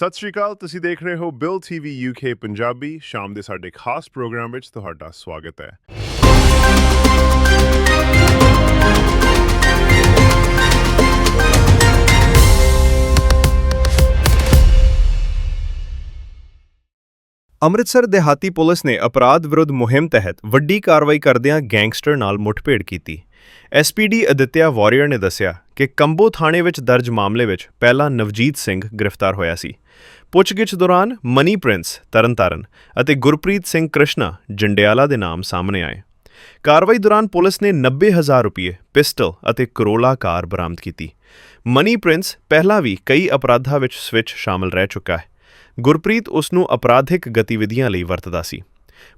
ਸਤਿ ਸ਼੍ਰੀ ਅਕਾਲ, ਤੁਸੀਂ ਦੇਖ ਰਹੇ ਹੋ ਬਿਲ ਟੀਵੀ ਯੂਕੇ ਪੰਜਾਬੀ, ਸ਼ਾਮ ਦੇ ਸਾਡੇ ਖਾਸ ਪ੍ਰੋਗਰਾਮ ਵਿੱਚ ਤੁਹਾਡਾ ਸਵਾਗਤ ਹੈ। ਅੰਮ੍ਰਿਤਸਰ ਦਿਹਾਤੀ ਪੁਲਿਸ ਨੇ ਅਪਰਾਧ ਵਿਰੁੱਧ ਮੁਹਿੰਮ ਤਹਿਤ ਵੱਡੀ ਕਾਰਵਾਈ ਕਰਦਿਆਂ ਗੈਂਗਸਟਰ ਨਾਲ ਮੁੱਠਭੇੜ ਕੀਤੀ। ਐਸਪੀਡੀ ਅਦਿੱਤਿਆ ਵਾਰੀਅਰ ਨੇ ਦੱਸਿਆ ਕਿ ਕੰਬੋ ਥਾਣੇ ਵਿੱਚ ਦਰਜ ਮਾਮਲੇ ਵਿੱਚ ਪਹਿਲਾਂ ਨਵਜੀਤ ਸਿੰਘ ਗ੍ਰਿਫਤਾਰ ਹੋਇਆ ਸੀ। ਪੁੱਛਗਿੱਛ ਦੌਰਾਨ ਮਨੀ ਪ੍ਰਿੰਸ ਤਰਨਤਾਰਨ ਅਤੇ ਗੁਰਪ੍ਰੀਤ ਸਿੰਘ ਕ੍ਰਿਸ਼ਨਾ ਜੰਡਿਆਲਾ ਦੇ ਨਾਮ ਸਾਹਮਣੇ ਆਏ। ਕਾਰਵਾਈ ਦੌਰਾਨ ਪੁਲਿਸ ਨੇ 90000 ਰੁਪਏ ਪਿਸਟਲ ਅਤੇ ਕਰੋਲਾ ਕਾਰ ਬਰਾਮਦ ਕੀਤੀ। ਮਨੀ ਪ੍ਰਿੰਸ ਪਹਿਲਾਂ ਵੀ ਕਈ ਅਪਰਾਧਾਂ ਵਿੱਚ ਸਵਿਚ ਸ਼ਾਮਲ ਰਹਿ ਚੁੱਕਾ ਹੈ। ਗੁਰਪ੍ਰੀਤ ਉਸ ਨੂੰ ਅਪਰਾਧਿਕ ਗਤੀਵਿਧੀਆਂ ਲਈ ਵਰਤਦਾ ਸੀ।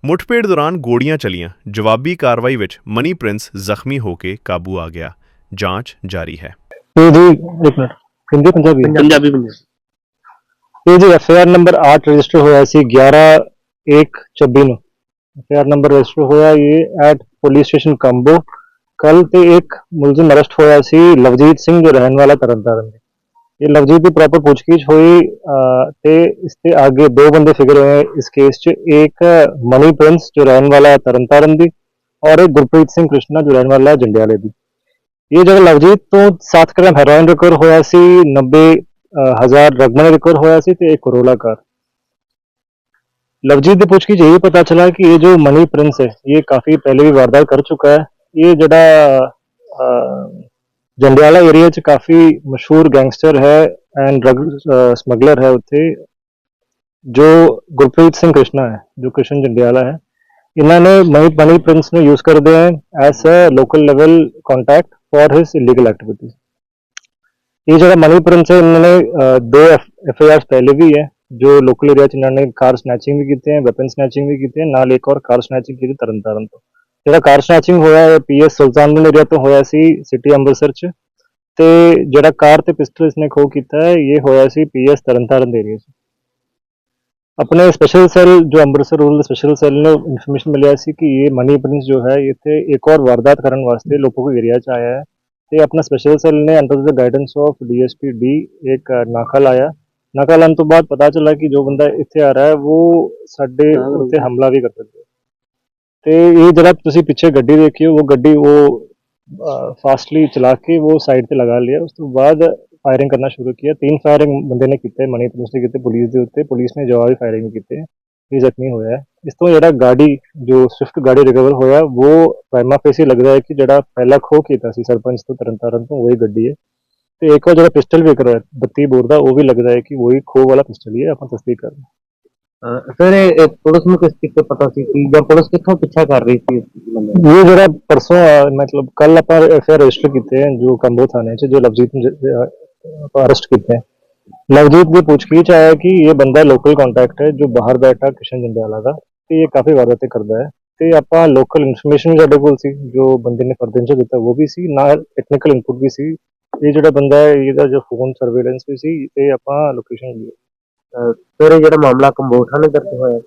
ਮੁੱਠਭੇੜ ਦੌਰਾਨ ਗੋਲੀਆਂ ਚਲੀਆਂ। ਜਵਾਬੀ ਕਾਰਵਾਈ ਵਿੱਚ ਮਨੀ ਪ੍ਰਿੰਸ ਜ਼ਖਮੀ ਹੋ ਕੇ ਕਾਬੂ ਆ ਗਿਆ। ਜਾਂਚ ਜਾਰੀ ਹੈ। ਇਹ ਜੀ ਇੱਕ ਮਿੰਟ। ਹਿੰਦੀ ਪੰਜਾਬੀ? ਪੰਜਾਬੀ ਪੰਜਾਬੀ ਇਹ ਜੀ ਐਫਆਰ ਨੰਬਰ 8 ਰਜਿਸਟਰ ਹੋਇਆ ਸੀ 11 1 24 ਨੂੰ। ਐਫਆਰ ਨੰਬਰ ਰਜਿਸਟਰ ਹੋਇਆ, ਇਹ ਐਟ ਪੁਲਿਸ ਸਟੇਸ਼ਨ ਕੰਬੋ ਕੱਲ ਤੇ ਇੱਕ ਮੁਲਜ਼ਮ ਅਰੈਸਟ ਹੋਇਆ ਸੀ, ਲਵਜੀਤ ਸਿੰਘ, ਜੋ ਰਹਿਣ ਵਾਲਾ ਤਰਨਤਾਰਨ ਦੇ। ਇਹ ਲਵਜੀਤ ਦੀ ਪ੍ਰੋਪਰ ਪੁੱਛਗਿੱਛ ਹੋਈ ਤੇ ਇਸ ਤੇ ਆਗੇ ਦੋ ਬੰਦੇ ਫਿਗਰ ਹੋਏ ਇਸ ਕੇਸ 'ਚ ਇੱਕ ਮਨੀ ਪ੍ਰਿੰਸ, ਜੋ ਰਹਿਣ ਵਾਲਾ ਹੈ ਤਰਨਤਾਰਨ ਦੀ, ਔਰ ਇੱਕ ਗੁਰਪ੍ਰੀਤ ਸਿੰਘ ਕ੍ਰਿਸ਼ਨਾ, ਜੋ ਰਹਿਣ ਵਾਲਾ ਹੈ ਜੰਡਿਆਲੇ ਦੀ। ਇਹ ਜਿਹੜਾ ਲਵਜੀਤ ਤੋਂ 7 ਗ੍ਰਾਮ ਹੈਰੋਇਨ ਰਿਕਵਰ ਹੋਇਆ ਸੀ 90 हज़ार ਰਗਮਨ रिकवर होया सी ते एक ਕੋਰੋਲਾ ਕਾਰ लवजीत की पूछ के यही पता चला कि ये जो मनी प्रिंस है, ये काफ़ी पहले भी वारदात कर चुका है। ये जड़ा जंडियाला एरिया च काफ़ी मशहूर गैंगस्टर है एंड ड्रग स्मगलर है उत्थे, जो गुरप्रीत सिंह कृष्णा है, जो कृष्ण जंडियाला है। इन्होंने मनी मनी प्रिंस ने यूज़ दिया है as a local level contact for his illegal activities illegal activities ਇਹ ਜਿਹੜਾ ਮਨੀ ਪ੍ਰਿੰਸ ਹੈ ਇਹਨਾਂ ਨੇ ਅਹ, ਦੋ ਐਫ ਆਈ ਪਹਿਲੇ ਵੀ ਹੈ ਜੋ ਲੋਕਲ ਏਰੀਆ ਚ ਇਹਨਾਂ ਨੇ ਕਾਰ ਸਨੈਚਿੰਗ ਵੀ ਕੀਤੇ ਹੈ ਵੈਪਨ ਸਨੈਚਿੰਗ ਵੀ ਕੀਤੇ ਹੈ ਨਾਲ ਇੱਕ ਹੋਰ ਕਾਰ ਸਨੈਚਿੰਗ ਕੀਤੀ ਤਰਨਤਾਰਨ ਤੋਂ ਜਿਹੜਾ ਕਾਰ ਸਨੈਚਿੰਗ ਹੋਇਆ ਹੈ ਪੀਐਸ ਸੁਲਤਾਨਪੁਰ ਏਰੀਆ ਤੋਂ ਹੋਇਆ ਸੀ ਸਿਟੀ ਅੰਮ੍ਰਿਤਸਰ ਚ ਤੇ ਜਿਹੜਾ ਕਾਰ ਤੇ ਪਿਸਟਲ ਇਸਨੇ ਖੋ ਕੀਤਾ ਹੈ ਇਹ ਹੋਇਆ ਸੀ ਪੀਐਸ ਤਰਨਤਾਰਨ ਦੇ ਏਰੀਆ ਚ ਆਪਣੇ ਸਪੈਸ਼ਲ ਸੈੱਲ ਜੋ ਅੰਮ੍ਰਿਤਸਰ ਰੂਰਲ ਸਪੈਸ਼ਲ ਸੈੱਲ ਨੂੰ ਇਨਫੋਰਮੇਸ਼ਨ ਮਿਲਿਆ ਸੀ ਕਿ ਇਹ ਮਨੀ ਪ੍ਰਿੰਸ ਜੋ ਹੈ ਇੱਥੇ ਇੱਕ ਹੋਰ ਵਾਰਦਾਤ ਕਰਨ ਵਾਸਤੇ ਲੋਪੋ ਏਰੀਆ ਚ ਆਇਆ ਹੈ ਤੇ ਆਪਣਾ ਸਪੈਸ਼ਲ ਸੈੱਲ ਨੇ under the guidance of DSP D ਇੱਕ ਨਾਕਾ ਲਾਇਆ। ਨਾਕਾ ਲਾਉਣ ਤੋਂ ਬਾਅਦ ਪਤਾ ਚੱਲਾ ਕਿ ਜੋ ਬੰਦਾ ਇੱਥੇ ਆ ਰਿਹਾ ਹੈ ਉਹ ਸਾਡੇ ਉੱਤੇ ਹਮਲਾ ਵੀ ਕਰ ਸਕਦਾ ਤੇ ਇਹ ਜਿਹੜਾ ਤੁਸੀਂ ਪਿੱਛੇ ਗੱਡੀ ਦੇਖੀ ਉਹ ਗੱਡੀ ਉਹ ਫਾਸਟਲੀ ਚਲਾ ਕੇ ਉਹ ਸਾਈਡ ਤੇ ਲਗਾ ਲਿਆ। ਉਸ ਤੋਂ ਬਾਅਦ ਫਾਇਰਿੰਗ ਕਰਨਾ ਸ਼ੁਰੂ ਕੀਤਾ। ਤਿੰਨ ਫਾਇਰਿੰਗ ਬੰਦੇ ਨੇ ਕੀਤੇ ਮਨੀ ਪੁਲਿਸ ਨੇ ਕੀਤੇ ਪੁਲਿਸ ਦੇ ਉੱਤੇ। ਪੁਲਿਸ ਨੇ ਜਵਾਬੀ ਫਾਇਰਿੰਗ ਕੀਤੇ। ਇਹ ਜ਼ਖਮੀ ਹੋਇਆ ਹੈ ਇਸ ਤੋਂ ਜਿਹੜਾ ਗਾੜੀ ਜੋ ਸਵਿਫਟ ਗਾੜੀ ਰਿਕਵਰ ਹੋਇਆ ਉਹ ਪ੍ਰਾਈਮਾ ਫੇਸੀ ਲੱਗਦਾ ਹੈ ਕਿ ਜਿਹੜਾ ਪਹਿਲਾ ਖੋ ਕੀਤਾ ਸੀ ਸਰਪੰਚ ਤੋਂ ਤਰਨਤਾਰਨ ਤੋਂ ਉਹੀ ਗੱਡੀ ਹੈ ਤੇ ਇੱਕ ਉਹ ਜਿਹੜਾ ਪਿਸਟਲ ਵੀ ਕਰਵਾਇਆ 32 ਬੋਰ ਦਾ ਉਹ ਵੀ ਲੱਗਦਾ ਹੈ ਕਿ ਉਹੀ ਖੋ ਵਾਲਾ ਪਿਸਟਲ ਹੀ ਹੈ ਆਪਾਂ ਤਸਦੀਕ ਕਰ ਰਹੇ ਹਾਂ। ਸਰ ਇਹ ਪੁਲਿਸ ਨੂੰ ਕਿਸ ਤੇ ਪਤਾ ਸੀ ਕਿ ਜਾਂ ਪੁਲਿਸ ਕਿੱਥੋਂ ਪਿੱਛਾ ਕਰ ਰਹੀ ਸੀ? ਇਹ ਜਿਹੜਾ ਪਰਸੋਂ ਮਤਲਬ ਕੱਲ ਆਪਾਂ ਐਫਆਰ ਰਜਿਸਟਰ ਕੀਤੇ ਜੋ ਕੰਬੋ ਥਾਣੇ 'ਚ ਜੋ ਲਵਜੀਤ ਨੂੰ ਅਰੈਸਟ ਕੀਤੇ ਹੈ ਲਵਜੀਤ ਦੀ ਪੁੱਛਗਿੱਛ ਆਇਆ ਕਿ ਇਹ ਬੰਦਾ ਲੋਕਲ ਕੰਟੈਕਟ ਹੈ ਜੋ ਬਾਹਰ ਬੈਠਾ ਕਿਸ਼ਨ ਜੰਡਿਆਲਾ ਦਾ ਤੇ ਇਹ ਕਾਫੀ ਵਾਰਦਾਤੇ ਕਰਦਾ ਹੈ ਤੇ ਆਪਾਂ ਲੋਕਲ ਇਨਫੋਰਮੇਸ਼ਨ ਸਾਡੇ ਕੋਲ ਸੀ ਜੋ ਬੰਦੇ ਨੇ ਕ੍ਰੈਡੈਂਸ਼ੀਅਲ ਦਿੱਤਾ ਉਹ ਵੀ ਸੀ ਨਾਲ ਟੈਕਨੀਕਲ ਇਨਪੁਟ ਵੀ ਸੀ ਇਹ ਜਿਹੜਾ ਬੰਦਾ ਹੈ ਇਹਦਾ ਜੋ ਫੋਨ ਸਰਵੇਲੈਂਸ ਵੀ ਸੀ ਤੇ ਆਪਾਂ ਲੋਕੇਸ਼ਨ ਵੀ ਸਰ ਇਹ ਜਿਹੜਾ ਮਾਮਲਾ ਕੰਬੋਠਾ ਨੇ ਦਰਜ ਹੋਇਆ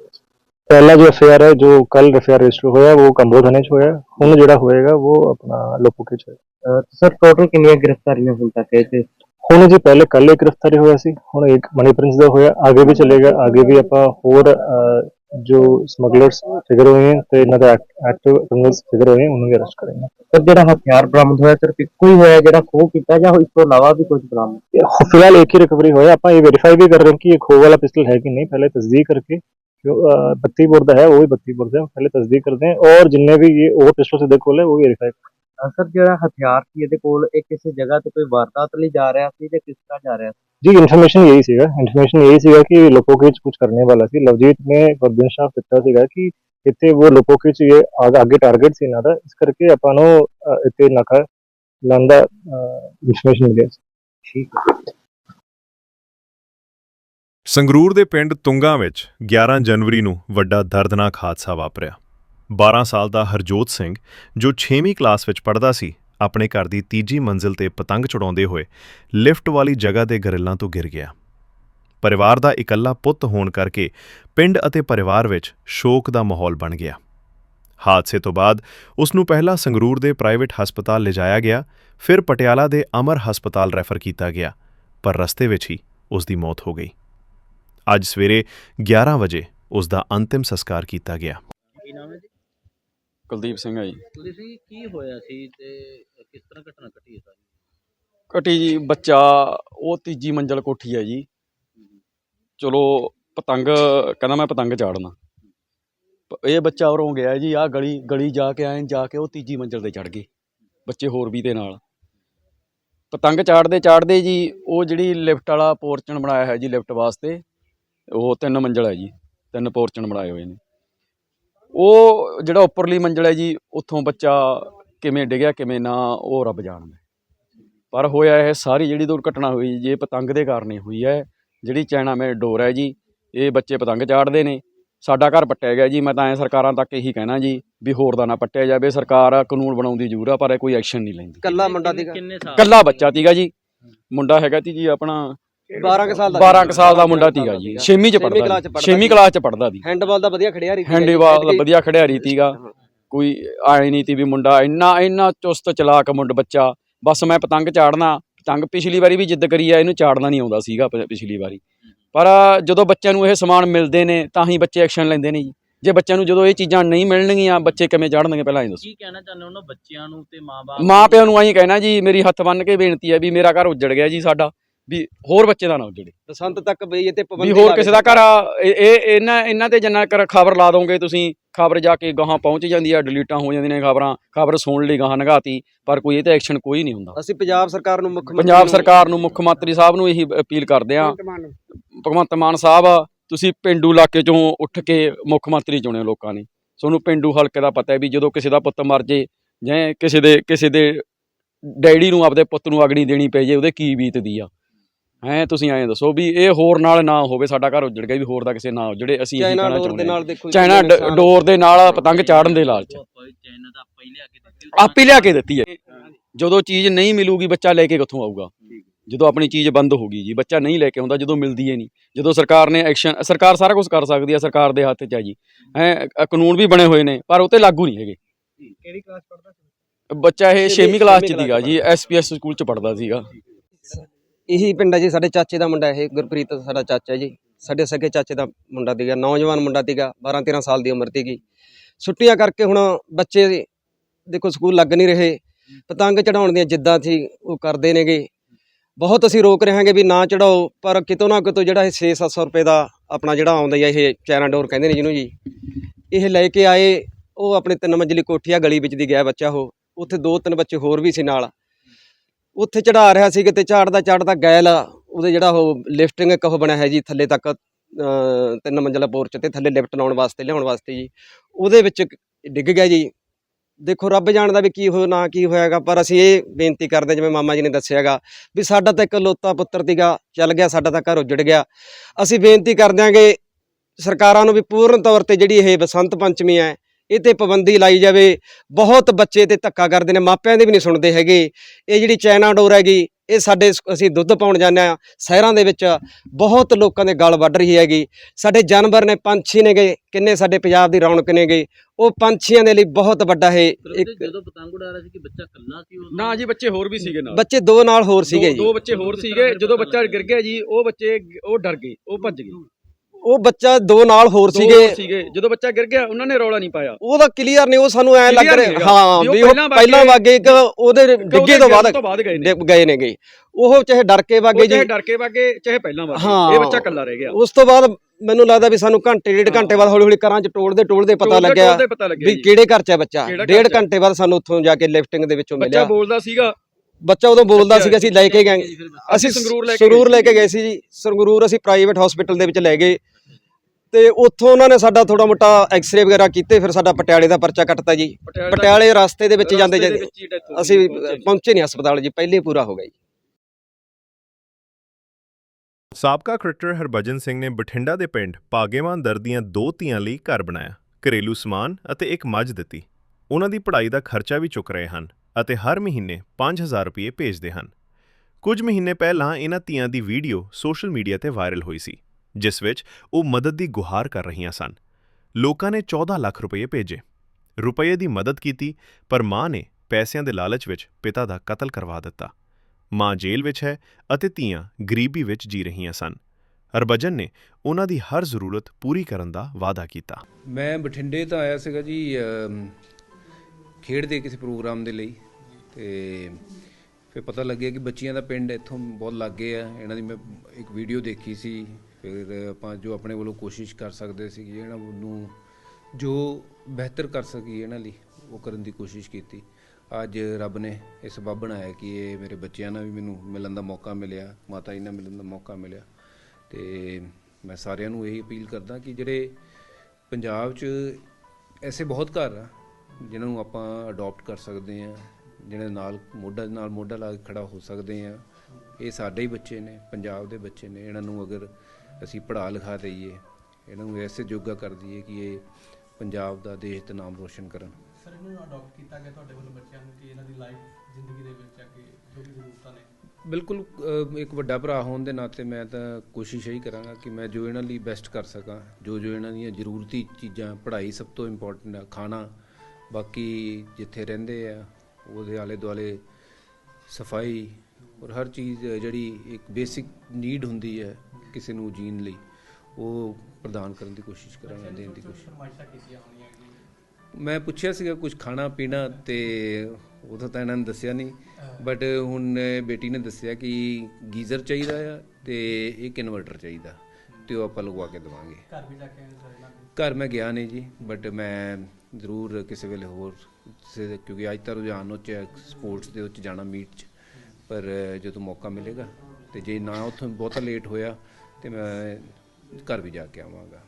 ਪਹਿਲਾ ਜੋ ਐਫਆਰ ਹੈ ਜੋ ਕੱਲ ਐਫਆਰ ਰਜਿਸਟਰ ਹੋਇਆ ਉਹ ਕੰਬੋ ਥਾਣੇ 'ਚ ਹੋਇਆ। ਹੁਣ ਜਿਹੜਾ ਹੋਏਗਾ ਉਹ ਆਪਣਾ ਲੋਪੋਕੇ 'ਚ ਹੋਇਆ। ਸਰ ਟੋਟਲ ਕਿੰਨੀਆਂ ਗ੍ਰਿਫਤਾਰੀਆਂ ਹੁਣ ਤੱਕ ਇਹ ਤੇ ਹੁਣ ਜੀ ਪਹਿਲੇ ਕੱਲ ਇੱਕ ਗ੍ਰਿਫਤਾਰੀ ਹੋਇਆ ਸੀ ਹੁਣ ਇੱਕ ਮਨੀ ਪ੍ਰਿੰਸ ਦਾ ਹੋਇਆ ਅੱਗੇ ਵੀ ਚੱਲੇਗਾ ਅੱਗੇ ਵੀ ਆਪਾਂ ਹੋਰ ਅਹ, ਜੋ ਸਮਗਲਰਸ ਫਿਗਰ ਹੋਏ ਹਨ ਤੇ ਇਹਨਾਂ ਦਾ ਐਕਟਿਵ ਕ੍ਰਿਮੀਨਲਸ ਫਿਗਰ ਹੋਏ ਹਨ ਉਹਨਾਂ ਨੂੰ ਵੀ ਅਰੈਸਟ ਕਰਾਂਗੇ ਸਰ ਜਿਹੜਾ ਹਥਿਆਰ ਬਰਾਮਦ ਹੋਇਆ ਸਿਰਫ ਇੱਕੋ ਹੀ ਹੋਇਆ ਜਿਹੜਾ ਖੋਹ ਕੀਤਾ ਜਾਂ ਇਸ ਤੋਂ ਇਲਾਵਾ ਵੀ ਕੁਝ ਬਰਾਮਦ ਇਹ ਫਿਲਹਾਲ ਇੱਕ ਹੀ ਰਿਕਵਰੀ ਹੋਇਆ ਆਪਾਂ ਇਹ ਵੈਰੀਫਾਈ ਵੀ ਕਰ ਰਹੇ ਹਾਂ ਕਿ ਇਹ ਖੋ ਵਾਲਾ ਪਿਸਟਲ ਹੈ ਕਿ ਨਹੀਂ ਪਹਿਲੇ ਤਸਦੀਕ ਕਰਕੇ ਜੋ 32 ਬੋਰ ਦਾ ਹੈ ਉਹ ਹੀ 32 ਬੋਰ ਦਾ ਹੈ ਪਹਿਲੇ ਤਸਦੀਕ ਕਰਦੇ हैं और जितने भी ये और पिस्टल से देखो है वो वेरीफाई ਅਹ ਸਰ ਜਿਹੜਾ ਹਥਿਆਰ ਸੀ ਇਹਦੇ ਕੋਲ ਇਹ ਕਿਸੇ ਜਗ੍ਹਾ ਤੇ ਕੋਈ ਵਾਰਦਾਤ ਲਈ ਜਾ ਰਿਹਾ ਸੀ ਜਾਂ ਕਿਸ ਤਰ੍ਹਾਂ ਜਾ ਰਿਹਾ ਸੀ जी इन्फॉर्मेशन यही ਸੀਗਾ ਇਨਫੋਰਮੇਸ਼ਨ यही ਸੀਗਾ ਕਿ ਲੋਪੋਕੇ ਚ ਕੁਝ ਕਰਨੇ ਵਾਲਾ ਸੀ ਲਵਜੀਤ ਨੇ ਵਰਦਿਨਸ਼ਾਫ ਦਿੱਤਾ ਸੀਗਾ ਕਿ ਇੱਥੇ ਉਹ ਲੋਪੋਕੇ ਚ ਇਹ ਆਗ- ਅੱਗੇ ਟਾਰਗੇਟ ਸੀ ਇਹਨਾਂ ਦਾ ਇਸ ਕਰਕੇ ਆਪਾਂ ਨੂੰ ਅ, ਇੱਥੇ ਨਖਾ ਲੰਦਾ ਇਨਫੋਰਮੇਸ਼ਨ ਮਿਲਿਆ ਸੀ ਠੀਕ ਹੈ ਸੰਗਰੂਰ ਦੇ ਪਿੰਡ ਤੁੰਗਾ ਵਿੱਚ 11 ਜਨਵਰੀ ਨੂੰ ਵੱਡਾ ਦਰਦਨਾਕ ਹਾਦਸਾ ਵਾਪਰਿਆ 12 ਸਾਲ ਦਾ ਹਰਜੋਤ ਸਿੰਘ, ਜੋ 6ਵੀਂ ਕਲਾਸ ਵਿੱਚ ਪੜ੍ਹਦਾ ਸੀ, ਆਪਣੇ ਘਰ ਦੀ ਤੀਜੀ ਮੰਜ਼ਿਲ ਤੇ ਪਤੰਗ ਚੜਾਉਂਦੇ ਹੋਏ ਲਿਫਟ ਵਾਲੀ ਜਗ੍ਹਾ ਦੇ ਗਰਿੱਲਾਂ ਤੋਂ ਗਿਰ ਗਿਆ। ਪਰਿਵਾਰ ਦਾ ਇਕੱਲਾ ਪੁੱਤ ਹੋਣ ਕਰਕੇ ਪਿੰਡ ਅਤੇ ਪਰਿਵਾਰ ਵਿੱਚ ਸ਼ੋਕ ਦਾ ਮਾਹੌਲ ਬਣ ਗਿਆ। ਹਾਦਸੇ ਤੋਂ ਬਾਅਦ ਉਸ ਨੂੰ ਪਹਿਲਾਂ ਸੰਗਰੂਰ ਦੇ ਪ੍ਰਾਈਵੇਟ ਹਸਪਤਾਲ ਲਿਜਾਇਆ ਗਿਆ, ਫਿਰ ਪਟਿਆਲਾ ਦੇ ਅਮਰ ਹਸਪਤਾਲ ਰੈਫਰ ਕੀਤਾ ਗਿਆ, ਪਰ ਰਸਤੇ ਵਿੱਚ ਹੀ ਉਸ ਦੀ ਮੌਤ ਹੋ ਗਈ। ਅੱਜ ਸਵੇਰੇ 11 ਵਜੇ ਉਸ ਦਾ ਅੰਤਿਮ ਸੰਸਕਾਰ ਕੀਤਾ ਗਿਆ। ਕੀ ਨਾਮ ਹੈ ਜੀ। ਕੁਲਦੀਪ ਸਿੰਘ ਜੀ ਕੀ ਹੋਇਆ ਸੀ ਤੇ ਕਿਸ ਤਰ੍ਹਾਂ ਘਟਨਾ ਘਟੀ ਹੈ ਸਾਰੀ? ਘਟੀ ਜੀ ਬੱਚਾ ਉਹ ਤੀਜੀ ਮੰਜ਼ਲ ਕੋਠੀ ਹੈ ਜੀ। ਚਲੋ ਪਤੰਗ ਕਹਿੰਦਾ ਮੈਂ ਪਤੰਗ ਚਾੜਨਾ। ਪ- ਇਹ ਬੱਚਾ ਉਰੋਂ ਗਿਆ ਜੀ ਆ ਗਲੀ ਗਲੀ ਜਾ ਕੇ ਆਏ ਜਾ ਕੇ ਉਹ ਤੀਜੀ ਮੰਜ਼ਲ ਤੇ ਚੜ ਗਏ ਬੱਚੇ ਹੋਰ ਵੀ ਦੇ ਨਾਲ। ਪਤੰਗ ਚਾੜਦੇ ਚਾੜਦੇ ਜੀ ਉਹ ਜਿਹੜੀ ਲਿਫਟ ਵਾਲਾ ਪੋਰਚਨ ਬਣਾਇਆ ਹੈ ਜੀ ਲਿਫਟ ਵਾਸਤੇ ਉਹ ਤਿੰਨ ਮੰਜ਼ਲ ਹੈ ਜੀ ਤਿੰਨ ਪੋਰਚਨ ਬਣਾਏ ਹੋਏ ਨੇ। ਉਹ ਜਿਹੜਾ ਉੱਪਰਲੀ ਮੰਜ਼ਲ ਹੈ ਜੀ ਉੱਥੋਂ ਬੱਚਾ ਕਿਵੇਂ ਡਿੱਗਿਆ ਕਿਵੇਂ ਨਾ ਉਹ ਰੱਬ ਜਾਣਦਾ ਪਰ ਹੋਇਆ ਇਹ ਸਾਰੀ ਜਿਹੜੀ ਦੁਰਘਟਨਾ ਹੋਈ ਜੀ ਇਹ ਪਤੰਗ ਦੇ ਕਾਰਨ ਹੀ ਹੋਈ ਹੈ ਜਿਹੜੀ ਚਾਈਨਾ ਮੇ ਡੋਰ ਹੈ ਜੀ ਇਹ ਬੱਚੇ ਪਤੰਗ ਚਾੜਦੇ ਨੇ। ਸਾਡਾ ਘਰ ਪੱਟਿਆ ਗਿਆ ਜੀ ਮੈਂ ਤਾਂ ਐ ਸਰਕਾਰਾਂ ਤੱਕ ਇਹੀ ਕਹਿਣਾ ਜੀ ਵੀ ਹੋਰ ਦਾ ਨਾ ਪੱਟਿਆ ਜਾਵੇ। ਸਰਕਾਰ ਕਾਨੂੰਨ ਬਣਾਉਂਦੀ ਜ਼ਰੂਰ ਆ ਪਰ ਇਹ ਕੋਈ ਐਕਸ਼ਨ ਨਹੀਂ ਲੈਂਦੀ। ਕੱਲਾ ਮੁੰਡਾ ਸੀਗਾ ਕਿੰਨੇ ਸਾਲ ਕੱਲਾ ਬੱਚਾ ਤੀਗਾ ਜੀ। ਮੁੰਡਾ ਹੈਗਾ ਤੀ ਜੀ ਆਪਣਾ 12 ਕੁ ਸਾਲ ਦਾ 12 ਕੁ ਸਾਲ ਦਾ ਮੁੰਡਾ ਤੀਗਾ ਜੀ। 6ਵੀਂ ਚ ਛੇਵੀਂ ਪੜਦਾ ਕਲਾਸ ਚ ਪੜ੍ਹਦਾ 6ਵੀਂ ਸੀ। ਕਲਾਸ ਚ ਪੜਦਾ ਦੀ ਹੈਂਡਬਾਲ ਦਾ ਵਧੀਆ ਖੜਿਆ ਰਹੀ ਹੈਂਡੀਬਾਲ ਵਧੀਆ ਖਿਡਾਰੀ ਤੀਗਾ ਕੋਈ ਆਏ ਨਹੀਂ ਤੀ ਵੀ ਮੁੰਡਾ। ਇੰਨਾ ਇੰਨਾ ਚੁਸਤ ਚਲਾਕ ਮੁੰਡ ਬੱਚਾ। ਬਸ ਮੈਂ ਪਤੰਗ ਚਾੜਨਾ। ਪਤੰਗ ਪਿਛਲੀ ਵਾਰੀ ਵੀ ਜਿੱਦ ਕਰੀ ਆ ਇਹਨੂੰ ਚਾੜਨਾ ਨਹੀਂ ਆਉਂਦਾ ਸੀਗਾ ਪਿਛਲੀ ਵਾਰੀ। ਪਰ ਜਦੋਂ ਬੱਚਿਆਂ ਨੂੰ ਇਹ ਸਮਾਨ ਮਿਲਦੇ ਨੇ ਤਾਂ ਹੀ ਬੱਚੇ ਐਕਸ਼ਨ ਲੈਂਦੇ ਨੇ ਜੀ। ਜੇ ਬੱਚਿਆਂ ਨੂੰ ਜਦੋਂ ਇਹ ਚੀਜ਼ਾਂ ਨਹੀਂ ਮਿਲਣਗੀਆਂ ਬੱਚੇ ਕਿਵੇਂ ਚਾੜਨਗੇ ਪਹਿਲਾਂ ਇਹ ਦੱਸੋ। ਕੀ ਕਹਿਣਾ ਚਾਹੁੰਦੇ ਉਹਨਾਂ ਬੱਚਿਆਂ ਨੂੰ ਤੇ ਮਾਪੇ ਮਾਂ ਪਿਓ ਨੂੰ ਆਈ ਕਹਿਣਾ ਜੀ ਮੇਰੀ ਹੱਥ ਬੰਨ ਕੇ ਬੇਨਤੀ ਹੈ ਵੀ ਮੇਰਾ ਘਰ ਉੱਜੜ ਗਿਆ ਜੀ ਸਾਡਾ। ਵੀ ਹੋਰ ਬੱਚੇ ਦਾ ਨਾ ਉੱਜੜੇ ਬਸੰਤ ਤੱਕ ਬਈ ਇਹ ਤੇ ਵੀ ਪਾਬੰਦੀ ਹੋਰ ਕਿਸੇ ਦਾ ਘਰ ਆ, ਇਹ ਇਹ- ਇਹਨਾਂ ਇਹਨਾਂ ਤੇ ਜਿੰਨਾ ਕਰ ਖਬਰ ਲਾ ਦੋਗੇ ਤੁਸੀਂ ਖਬਰ ਜਾ ਕੇ ਗਾਹਾਂ ਪਹੁੰਚ ਜਾਂਦੀ ਆ ਡਿਲੀਟਾਂ ਹੋ ਜਾਂਦੀਆਂ ਨੇ ਖਬਰਾਂ ਖਬਰ ਸੁਣ ਲਈ ਗਾਹਾਂ ਨਗਾਤੀ ਪਰ ਕੋਈ ਇਹ ਤੇ ਐਕਸ਼ਨ ਕੋਈ ਨਹੀਂ ਹੁੰਦਾ। ਅਸੀਂ ਪੰਜਾਬ ਸਰਕਾਰ ਨੂੰ ਮੁੱਖ ਮੰਤਰੀ ਪੰਜਾਬ ਨੂੰ- ਸਰਕਾਰ ਨੂੰ ਮੁੱਖ ਮੰਤਰੀ ਸਾਹਿਬ ਨੂੰ ਇਹੀ ਅਪੀਲ ਕਰਦੇ ਆ ਭਗਵੰਤ ਮਾਨ ਸਾਹਿਬ ਤੁਸੀਂ ਪਿੰਡੂ ਇਲਾਕੇ ਚੋਂ ਉੱਠ ਕੇ ਮੁੱਖ ਮੰਤਰੀ ਚੁਣਿਆ ਲੋਕਾਂ ਨੇ। ਤੁਹਾਨੂੰ ਪਿੰਡੂ ਹਲਕੇ ਦਾ ਪਤਾ ਹੈ ਵੀ ਜਦੋਂ ਕਿਸੇ ਦਾ ਪੁੱਤ ਮਰ ਜੇ ਜਾਂ ਕਿਸੇ ਦੇ ਕਿਸੇ ਦੇ ਡੈਡੀ ਨੂੰ ਆਪਦੇ ਪੁੱਤ ਨੂੰ ਅਗਣੀ ਦੇਣੀ ਪੈ ਜੇ ਉਹਦੇ ਕੀ ਬੀਤਦੀ ਆ? ਹੈ ਤੁਸੀਂ ਐਂ ਦੱਸੋ ਵੀ ਇਹ ਹੋਰ ਨਾਲ ਨਾ ਹੋਵੇ ਸਾਡਾ ਘਰ ਉੱਜੜ ਗਿਆ ਵੀ ਹੋਰ ਦਾ ਕਿਸੇ ਨਾ ਉੱਜੜੇ ਅਸੀਂ ਇਹੀ ਚਾਈਨਾ ਕਹਿਣਾ ਡੋਰ ਦੇ ਚਾਹੁੰਦੇ ਹਾਂ। ਨਾਲ ਦੇਖੋ ਚਾਈਨਾ ਡੋਰ ਦੇ ਨਾਲ ਪਤੰਗ ਚਾੜਨ ਦੇ ਲਾਲਚ ਚਾਈਨਾ ਦਾ ਆਪਾਂ ਹੀ ਲਿਆ ਕੇ ਦਿੱਤੀ ਆਪ ਹੀ ਲਿਆ ਕੇ ਦਿੱਤੀ ਹੈ। ਜਦੋਂ ਚੀਜ਼ ਨਹੀਂ ਮਿਲੂਗੀ ਬੱਚਾ ਲੈ ਕੇ ਕਿੱਥੋਂ ਆਊਗਾ? ਜਦੋਂ ਆਪਣੀ ਚੀਜ਼ ਬੰਦ ਹੋ ਗਈ ਜੀ ਬੱਚਾ ਨਹੀਂ ਲੈ ਕੇ ਆਉਂਦਾ ਜਦੋਂ ਮਿਲਦੀ ਹੈ ਨਹੀਂ। ਜਦੋਂ ਸਰਕਾਰ ਨੇ ਐਕਸ਼ਨ ਸਰਕਾਰ ਸਾਰਾ ਕੁਝ ਕਰ ਸਕਦੀ ਹੈ ਸਰਕਾਰ ਦੇ ਹੱਥ 'ਚ ਹੈ ਜੀ। ਹੈ ਕਾਨੂੰਨ ਵੀ ਬਣੇ ਹੋਏ ਨੇ ਪਰ ਉਹ ਤੇ ਲਾਗੂ ਨਹੀਂ ਹੈਗੇ। ਕਿਹੜੀ ਕਲਾਸ ਪੜਦਾ ਬੱਚਾ ਇਹ ਛੇਵੀਂ- 6ਵੀਂ ਕਲਾਸ 'ਚ ਛੇਵੀਂ ਸੀਗਾ ਜੀ ਐਸਪੀਐਸ ਸਕੂਲ 'ਚ ਪੜਦਾ ਸੀਗਾ। ਇਹੀ ਪਿੰਡ ਹੈ ਜੀ, ਸਾਡੇ ਚਾਚੇ ਦਾ ਮੁੰਡਾ, ਇਹ ਗੁਰਪ੍ਰੀਤ ਸਾਡਾ ਚਾਚਾ ਜੀ। ਸਾਡੇ ਸਕੇ ਚਾਚੇ ਦਾ ਮੁੰਡਾ ਸੀਗਾ, ਨੌਜਵਾਨ ਮੁੰਡਾ ਸੀਗਾ 12 13 ਸਾਲ ਦੀ ਉਮਰ ਸੀਗੀ। ਛੁੱਟੀਆਂ ਕਰਕੇ ਹੁਣ ਬੱਚੇ ਦੇਖੋ ਸਕੂਲ ਲੱਗ ਨਹੀਂ ਰਹੇ। ਪਤੰਗ ਚੜਾਉਣ ਦੀਆਂ ਜਿੱਦਾਂ ਸੀ, ਉਹ ਕਰਦੇ ਨੇਗੇ। ਬਹੁਤ ਅਸੀਂ ਰੋਕ ਰਹੇ ਹਾਂਗੇ ਵੀ ਨਾ ਚੜਾਓ, ਪਰ ਕਿਤੋਂ ਨਾ ਕਿਤੋਂ ਜਿਹੜਾ ਇਹ 6-700 ਰੁਪਏ ਦਾ ਆਪਣਾ ਜਿਹੜਾ ਆਉਂਦਾ ਹੈ ਇਹ ਚਾਈਨਾ ਡੋਰ ਕਹਿੰਦੇ ਨੇ ਜਿਹਨੂੰ ਜੀ। ਇਹ ਲੈ ਕੇ ਆਏ, ਉਹ ਆਪਣੇ ਤਿੰਨ ਮੰਜ਼ਲੀ ਕੋਠੀਆ ਗਲੀ ਵਿੱਚ ਦੀ ਗਿਆ ਬੱਚਾ ਉਹ। ਉੱਥੇ ਦੋ ਤਿੰਨ ਬੱਚੇ ਹੋਰ ਵੀ ਸੀ ਨਾਲ। ਉੱਥੇ ਚੜਾ ਰਿਹਾ ਸੀ ਕਿਤੇ ਝਾੜਦਾ ਚੜਦਾ ਗੈਲ, ਉਹਦੇ ਜਿਹੜਾ ਉਹ ਲਿਫਟਿੰਗ ਇੱਕ ਉਹ ਬਣਿਆ ਹੈ ਜੀ ਥੱਲੇ ਤੱਕ ਤਿੰਨ ਮੰਜ਼ਲਾ ਪੋਰਚ ਤੇ ਥੱਲੇ ਲਿਫਟ ਲਾਉਣ ਵਾਸਤੇ, ਲਿਆਉਣ ਵਾਸਤੇ ਜੀ। ਉਹਦੇ ਵਿੱਚ ਡਿੱਗ ਗਿਆ ਜੀ। ਦੇਖੋ ਰੱਬ ਜਾਣਦਾ ਵੀ ਕੀ ਹੋ ਨਾ ਕੀ ਹੋਇਆਗਾ, ਪਰ ਅਸੀਂ ਇਹ ਬੇਨਤੀ ਕਰਦੇ ਜਿਵੇਂ ਮਾਮਾ ਜੀ ਨੇ ਦੱਸਿਆਗਾ, ਵੀ ਸਾਡਾ ਤਾਂ ਇੱਕ ਲੋਤਾ ਪੁੱਤਰ ਤੀਗਾ ਚੱਲ ਗਿਆ, ਸਾਡਾ ਤਾਂ ਘਰ ਉੱਜੜ ਗਿਆ। ਅਸੀਂ ਬੇਨਤੀ ਕਰ ਦਿਆਂਗੇ ਸਰਕਾਰਾਂ ਨੂੰ ਵੀ ਪੂਰਨ ਤੌਰ ਤੇ ਜਿਹੜੀ ਇਹ ਬਸੰਤ ਪੰਚਮੀ ਹੈ ਇਹ ਤੇ ਪਾਬੰਦੀ ਲਾਈ ਜਾਵੇ। ਬਹੁਤ ਬੱਚੇ ਤੇ ਧੱਕਾ ਕਰਦੇ ਨੇ ਮਾਪਿਆਂ ਦੇ ਵੀ ਨਹੀਂ ਸੁਣਦੇ ਹੈਗੇ। ਇਹ ਜਿਹੜੀ ਚਾਈਨਾ ਡੋਰ ਹੈਗੀ ਇਹ ਸਾਡੇ ਅਸੀਂ ਦੁੱਧ ਪਾਉਣ ਜਾਂਦੇ ਆ ਸ਼ਹਿਰਾਂ ਦੇ ਵਿੱਚ ਬਹੁਤ ਲੋਕਾਂ ਦੇ ਗਲ ਵੱਢ ਰਹੀ ਹੈਗੀ। ਸਾਡੇ ਜਾਨਵਰ ਨੇ ਪੰਛੀ ਨੇਗੇ ਕਿੰਨੇ ਸਾਡੇ ਪੰਜਾਬ ਦੀ ਰੌਣਕ ਨੇਗੇ। ਉਹ ਪੰਛੀਆਂ ਦੇ ਲਈ ਬਹੁਤ ਵੱਡਾ ਇਹ ਇੱਕ ਜਦੋਂ ਪਤੰਗ ਉਡਾ ਰਿਹਾ ਸੀ ਕਿ ਬੱਚਾ ਕੱਲਾ ਸੀ ਉਹ? ਨਾ ਜੀ ਬੱਚੇ ਹੋਰ ਵੀ ਸੀਗੇ ਨਾਲ। ਬੱਚੇ ਦੋ ਨਾਲ ਹੋਰ ਸੀਗੇ ਜੀ। ਦੋ ਬੱਚੇ ਹੋਰ ਸੀਗੇ। ਜਦੋਂ ਬੱਚਾ ਗਿਰ ਗਿਆ ਜੀ ਉਹ ਬੱਚੇ ਉਹ ਡਰ ਗਏ ਉਹ ਭੱਜ ਗਏ। ਉਹ ਬੱਚਾ ਦੋ ਨਾਲ ਹੋਰ ਸੀਗੇ। ਸੀਗੇ। ਜਦੋਂ ਬੱਚਾ ਗਿਰ ਗਿਆ ਉਹਨਾਂ ਨੇ ਰੌਲਾ ਨਹੀਂ ਪਾਇਆ। ਉਹਦਾ ਕਲੀਅਰ ਨਹੀਂ ਉਹ ਸਾਨੂੰ ਐ ਲੱਗ ਰਿਹਾ। ਹਾਂ ਵੀ ਉਹ ਪਹਿਲਾਂ ਵਾਗੇ- ਇੱਕ ਉਹਦੇ ਡਿੱਗੇ ਤੋਂ ਬਾਅਦ ਗਏ ਨੇ। ਗਏ ਉਹ ਚਾਹੇ ਡਰ ਕੇ ਵਾਗੇ ਜੀ ਚਾਹੇ ਡਰ ਕੇ ਵਾਗੇ ਚਾਹੇ ਪਹਿਲਾਂ ਵਾਗੇ। ਇਹ ਬੱਚਾ ਕੱਲਾ ਰਹਿ ਗਿਆ। ਉਸ ਤੋਂ ਬਾਅਦ ਮੈਨੂੰ ਲੱਗਦਾ ਵੀ ਸਾਨੂੰ ਘੰਟੇ ਡੇਢ ਘੰਟੇ ਬਾਅਦ ਹੌਲੀ ਹੌਲੀ ਘਰਾਂ 'ਚ ਟੋਲਦੇ ਟੋਲਦੇ ਪਤਾ ਲੱਗਿਆ ਵੀ। ਕਿਹੜੇ ਘਰ 'ਚ ਹੈ ਬੱਚਾ? ਡੇਢ। ਘੰਟੇ ਬਾਅਦ ਸਾਨੂੰ ਉੱਥੋਂ ਜਾ ਕੇ ਲਿਫਟਿੰਗ ਦੇ ਵਿੱਚੋਂ ਬੱਚਾ ਮਿਲਿਆ ਬੋਲਦਾ ਸੀਗਾ। ਬੱਚਾ ਉਦੋਂ ਬੋਲਦਾ ਬੱਚਾ ਸੀਗਾ ਅਸੀਂ ਲੈ ਕੇ ਗਏ। ਅਸੀਂ ਸੰਗਰੂਰ ਲੈ ਕੇ ਸੰਗਰੂਰ ਲੈ ਕੇ ਗਏ ਸੀ ਜੀ। ਸੰਗਰੂਰ ਅਸੀਂ ਪ੍ਰਾਈਵੇਟ ਹਸਪੀਟਲ ਦੇ ਵਿੱਚ ਲੈ ਗਏ। ਤੇ ਉੱਥੋਂ ਉਹਨਾਂ ਨੇ ਸਾਡਾ ਥੋੜਾ ਮੋਟਾ ਐਕਸ-ਰੇ ਵਗੈਰਾ ਕੀਤੇ ਫਿਰ ਸਾਡਾ ਪਟਿਆਲੇ ਦਾ ਪਰਚਾ ਕੱਟਤਾ ਜੀ। ਪਟਿਆਲੇ ਰਸਤੇ ਦੇ ਵਿੱਚ ਜਾਂਦੇ ਜਾਂਦੇ ਅਸੀਂ ਪਹੁੰਚੇ ਨਹੀਂ। ਹਸਪਤਾਲ ਜੀ ਪਹਿਲੇ ਪੂਰਾ ਹੋ ਗਿਆ ਜੀ। ਸਾਬਕਾ ਕ੍ਰਿਕਟਰ ਹਰਭਜਨ ਸਿੰਘ ਨੇ ਬਠਿੰਡਾ ਦੇ ਪਿੰਡ ਪਾਗੇਵਾਨ ਦਰ ਦੀਆਂ ਦੋ ਧੀਆਂ ਲਈ ਘਰ ਬਣਾਇਆ ਘਰੇਲੂ ਸਮਾਨ ਅਤੇ ਇੱਕ ਮੱਝ ਦਿੱਤੀ। ਉਹਨਾਂ ਦੀ ਪੜ੍ਹਾਈ ਦਾ ਖਰਚਾ ਵੀ ਚੁੱਕ ਰਹੇ ਹਨ ਅਤੇ ਹਰ ਮਹੀਨੇ 5000 ਰੁਪਏ ਭੇਜਦੇ ਹਨ। ਕੁਝ ਮਹੀਨੇ ਪਹਿਲਾਂ ਇਹਨਾਂ ਧੀਆਂ ਦੀ ਵੀਡੀਓ ਸੋਸ਼ਲ ਮੀਡੀਆ ਤੇ ਵਾਇਰਲ ਹੋਈ ਸੀ। ਜਿਸ ਵਿੱਚ ਉਹ ਮਦਦ ਦੀ ਗੁਹਾਰ ਕਰ ਰਹੀਆਂ ਸਨ। ਲੋਕਾਂ ਨੇ 14 ਲੱਖ ਰੁਪਏ ਭੇਜੇ। ਰੁਪਏ ਦੀ ਮਦਦ ਕੀਤੀ ਪਰ ਮਾਂ ਨੇ ਪੈਸਿਆਂ ਦੇ ਲਾਲਚ ਵਿੱਚ ਪਿਤਾ ਦਾ ਕਤਲ ਕਰਵਾ ਦਿੱਤਾ। ਮਾਂ ਜੇਲ੍ਹ ਵਿੱਚ ਹੈ ਅਤੇ ਧੀਆਂ ਗਰੀਬੀ ਵਿੱਚ ਜੀ ਰਹੀਆਂ ਸਨ। ਹਰਭਜਨ ਨੇ ਉਹਨਾਂ ਦੀ ਹਰ ਜ਼ਰੂਰਤ ਪੂਰੀ ਕਰਨ ਦਾ ਵਾਅਦਾ ਕੀਤਾ। ਮੈਂ ਬਠਿੰਡੇ ਤਾਂ ਆਇਆ ਸੀਗਾ ਜੀ ਅਮ, ਖੇਡ ਦੇ ਕਿਸੇ ਪ੍ਰੋਗਰਾਮ ਦੇ ਲਈ ਤੇ ਫਿਰ ਪਤਾ ਲੱਗਿਆ ਕਿ ਬੱਚੀਆਂ ਦਾ ਪਿੰਡ ਇੱਥੋਂ ਬਹੁਤ ਲਾਗੇ ਆ। ਇਹਨਾਂ ਦੀ ਮੈਂ ਇੱਕ ਵੀਡੀਓ ਦੇਖੀ ਸੀ ਫਿਰ ਆਪਾਂ ਜੋ ਆਪਣੇ ਵੱਲੋਂ ਕੋਸ਼ਿਸ਼ ਕਰ ਸਕਦੇ ਸੀ ਕਿ ਇਹਨਾਂ ਨੂੰ ਜੋ ਬਿਹਤਰ ਕਰ ਸਕੀਏ ਇਹਨਾਂ ਲਈ, ਉਹ ਕਰਨ ਦੀ ਕੋਸ਼ਿਸ਼ ਕੀਤੀ। ਅੱਜ ਰੱਬ ਨੇ ਇਹ ਸਬਬ ਬਣਾਇਆ ਕਿ ਇਹ ਮੇਰੇ ਬੱਚਿਆਂ ਨਾਲ ਵੀ ਮੈਨੂੰ ਮਿਲਣ ਦਾ ਮੌਕਾ ਮਿਲਿਆ, ਮਾਤਾ ਜੀ ਨਾਲ ਮਿਲਣ ਦਾ ਮੌਕਾ ਮਿਲਿਆ। ਤੇ ਮੈਂ ਸਾਰਿਆਂ ਨੂੰ ਇਹੀ ਅਪੀਲ ਕਰਦਾ ਕਿ ਜਿਹੜੇ ਪੰਜਾਬ 'ਚ ਐਸੇ ਬਹੁਤ ਘਰ ਆ, ਜਿਨ੍ਹਾਂ ਨੂੰ ਆਪਾਂ ਅਡਾਪਟ ਕਰ ਸਕਦੇ ਆ ਜਿਹਨਾਂ ਨਾਲ ਮੋਢਾ ਨਾਲ ਮੋਢਾ ਲਾ ਕੇ ਖੜਾ ਹੋ ਸਕਦੇ ਆ ਇਹ ਸਾਡੇ ਹੀ ਬੱਚੇ ਨੇ, ਪੰਜਾਬ ਦੇ ਬੱਚੇ ਨੇ, ਇਹਨਾਂ ਨੂੰ ਅਗਰ ਅਸੀਂ ਪੜ੍ਹਾ ਲਿਖਾ ਦਈਏ। ਇਹਨਾਂ ਨੂੰ ਐਸੇ ਯੋਗਾ ਕਰ ਦਈਏ ਕਿ ਇਹ ਪੰਜਾਬ ਦਾ ਦੇਸ਼ ਦਾ ਨਾਮ ਰੋਸ਼ਨ ਕਰਨ। ਸਰ ਇਹਨੂੰ ਅਡਾਪਟ ਕੀਤਾ ਗਿਆ ਤੁਹਾਡੇ ਵੱਲੋਂ ਬੱਚਿਆਂ ਨੂੰ ਕਿ ਇਹਨਾਂ ਦੀ ਲਾਈਫ ਜ਼ਿੰਦਗੀ ਦੇ ਵਿੱਚ ਆ ਕੇ ਜੋ ਵੀ ਜ਼ਰੂਰਤਾਂ ਨੇ? ਬਿਲਕੁਲ ਇੱਕ ਵੱਡਾ ਭਰਾ ਹੋਣ ਦੇ ਨਾਤੇ ਮੈਂ ਤਾਂ ਕੋਸ਼ਿਸ਼ ਇਹੀ ਕਰਾਂਗਾ ਕਿ ਮੈਂ ਜੋ ਇਹਨਾਂ ਲਈ ਬੈਸਟ ਕਰ ਸਕਾਂ ਜੋ ਜੋ ਇਹਨਾਂ ਦੀਆਂ ਜ਼ਰੂਰਤੀ ਚੀਜ਼ਾਂ ਪੜ੍ਹਾਈ ਸਭ ਤੋਂ ਇੰਪੋਰਟੈਂਟ ਆ ਖਾਣਾ ਬਾਕੀ ਜਿੱਥੇ ਰਹਿੰਦੇ ਆ ਉਹਦੇ ਆਲੇ ਦੁਆਲੇ ਸਫ਼ਾਈ ਔਰ ਹਰ ਚੀਜ਼ ਜਿਹੜੀ ਇੱਕ ਬੇਸਿਕ ਨੀਡ ਹੁੰਦੀ ਹੈ ਕਿਸੇ ਨੂੰ ਜੀਣ ਲਈ ਉਹ ਪ੍ਰਦਾਨ ਕਰਨ ਦੀ ਕੋਸ਼ਿਸ਼ ਕਰਾਂਗਾ ਦੇਣ ਦੀ ਕੋਸ਼ਿਸ਼। ਮੈਂ ਪੁੱਛਿਆ ਸੀਗਾ ਕੁਝ ਖਾਣਾ ਪੀਣਾ ਤੇ ਉਦੋਂ ਤਾਂ ਇਹਨਾਂ ਨੇ ਦੱਸਿਆ ਨਹੀਂ ਬਟ ਹੁਣ ਬੇਟੀ ਨੇ ਦੱਸਿਆ ਕਿ ਗੀਜ਼ਰ ਚਾਹੀਦਾ ਆ ਤੇ ਇੱਕ ਇਨਵਰਟਰ ਚਾਹੀਦਾ ਤੇ ਉਹ ਆਪਾਂ ਲਗਵਾ ਕੇ ਦੇਵਾਂਗੇ। ਘਰ ਵੀ ਜਾ ਕੇ ਘਰ ਮੈਂ ਗਿਆ ਨਹੀਂ ਜੀ ਬਟ ਮੈਂ ਜ਼ਰੂਰ ਕਿਸੇ ਵੇਲੇ ਹੋਰ ਕਿਉਂਕਿ ਅੱਜ ਤਾਂ ਰੁਝਾਨ ਉਹ ਚ ਸਪੋਰਟਸ ਦੇ ਵਿੱਚ ਜਾਣਾ ਮੀਟ ਚ ਪਰ ਜਦੋਂ ਮੌਕਾ ਮਿਲੇਗਾ ਤੇ ਜੇ ਨਾ ਉੱਥੋਂ ਬਹੁਤਾ ਲੇਟ ਹੋਇਆ ਤੇ ਮੈਂ ਘਰ ਵੀ ਜਾ ਕੇ ਆਵਾਂਗਾ।